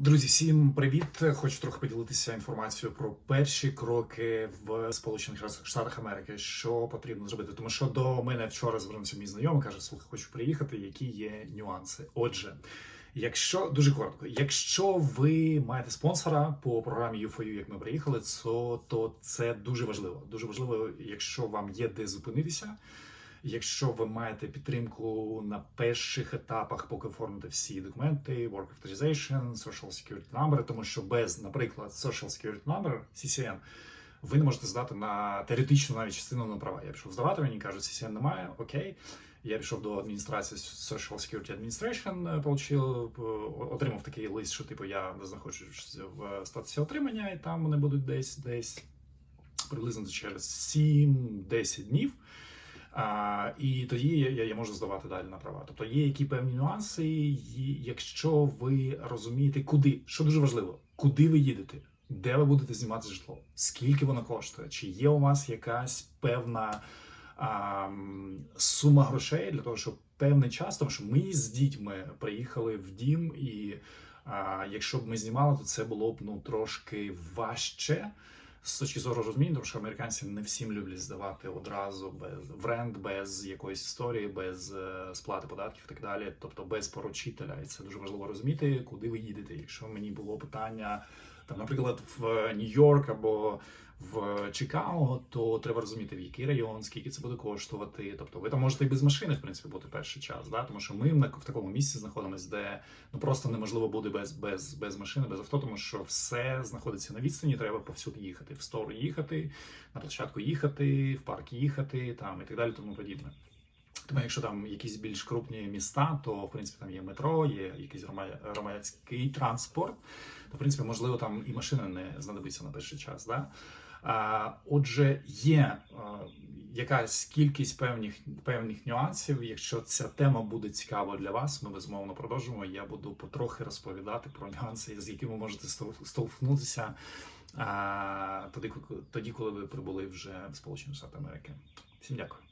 Друзі, всім привіт! Хочу трохи поділитися інформацією про перші кроки в Сполучених Штатах Америки, що потрібно зробити. Тому що до мене вчора звернувся мій знайомий, каже: слухай, хочу приїхати. Які є нюанси? Отже, якщо дуже коротко, якщо ви маєте спонсора по програмі U4U, як ми приїхали, то, то це дуже важливо. Дуже важливо, якщо вам є де зупинитися. Якщо ви маєте підтримку на перших етапах, поки оформите всі документи, Work Authorization, Social Security Number, тому що без, наприклад, Social Security Number, CCN, ви не можете здати на теоретичну навіть частину на права. Я пішов здавати, мені кажуть, CCN немає, окей. Я пішов до адміністрації Social Security Administration, получив, отримав такий лист, що типу я знаходжусь в статусі отримання, і там вони будуть десь десь приблизно через 7-10 днів. А, і тоді я, я можу здавати далі на права. Тобто є які певні нюанси, і якщо ви розумієте, куди, що дуже важливо, куди ви їдете, де ви будете знімати житло, скільки воно коштує, чи є у вас якась певна а, сума грошей для того, щоб певний час, тому що ми з дітьми приїхали в дім, і а, якщо б ми знімали, то це було б ну трошки важче з точки зору розуміння, тому що американці не всім люблять здавати одразу без в рент, без якоїсь історії, без е, сплати податків і так далі, тобто без поручителя. І це дуже важливо розуміти, куди ви їдете. Якщо мені було питання там, наприклад, в Нью-Йорк або в Чикаго, то треба розуміти, в який район, скільки це буде коштувати. Тобто, ви там можете і без машини, в принципі, бути перший час, да? тому що ми в такому місці знаходимося, де ну просто неможливо буде без без, без машини, без авто, тому що все знаходиться на відстані. Треба повсюди їхати, в стору їхати, на площадку їхати, в парк їхати, там і так далі, тому подібне. Тому, якщо там якісь більш крупні міста, то в принципі там є метро, є якийсь громадський транспорт, то в принципі можливо там і машина не знадобиться на перший час. Да? Отже, є якась кількість певних певних нюансів. Якщо ця тема буде цікава для вас, ми безумовно продовжимо. Я буду потрохи розповідати про нюанси, з якими можете столкнутися тоді, тоді, коли ви прибули вже в Сполучені Штати Америки. Всім дякую.